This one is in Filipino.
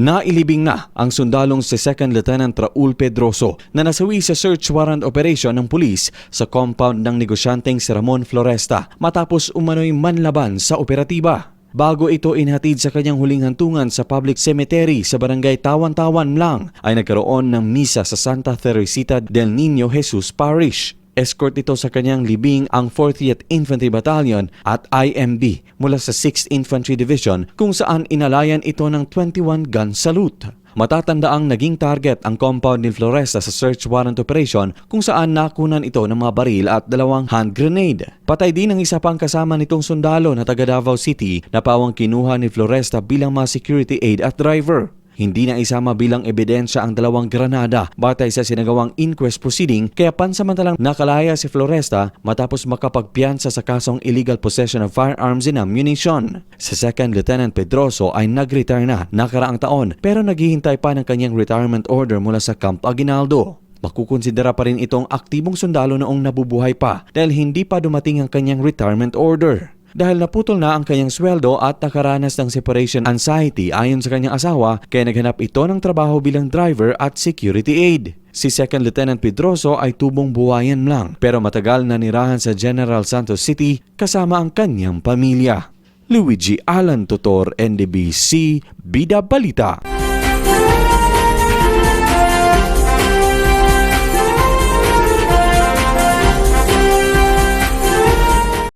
Nailibing na ang sundalong si Second Lieutenant Raul Pedroso na nasawi sa search warrant operation ng pulis sa compound ng negosyanteng si Ramon Floresta matapos umano'y manlaban sa operatiba. Bago ito inhatid sa kanyang huling hantungan sa public cemetery sa barangay Tawan-Tawan lang ay nagkaroon ng misa sa Santa Teresita del Niño Jesus Parish. Escort ito sa kanyang libing ang 40th Infantry Battalion at IMB mula sa 6th Infantry Division kung saan inalayan ito ng 21 gun salute. Matatanda ang naging target ang compound ni Floresta sa search warrant operation kung saan nakunan ito ng mga baril at dalawang hand grenade. Patay din ang isa pang kasama nitong sundalo na taga Davao City na pawang kinuha ni Floresta bilang mga security aid at driver. Hindi na isama bilang ebidensya ang dalawang granada batay sa sinagawang inquest proceeding kaya pansamantalang nakalaya si Floresta matapos makapagpiansa sa kasong illegal possession of firearms and ammunition. Si Second Lieutenant Pedroso ay nag-retire na nakaraang taon pero naghihintay pa ng kanyang retirement order mula sa Camp Aguinaldo. Makukonsidera pa rin itong aktibong sundalo noong nabubuhay pa dahil hindi pa dumating ang kanyang retirement order. Dahil naputol na ang kanyang sweldo at nakaranas ng separation anxiety ayon sa kanyang asawa kaya naghanap ito ng trabaho bilang driver at security aid. Si Second Lieutenant Pedroso ay tubong buhayan lang pero matagal na nirahan sa General Santos City kasama ang kanyang pamilya. Luigi Alan Tutor, NDBC, Bida Balita.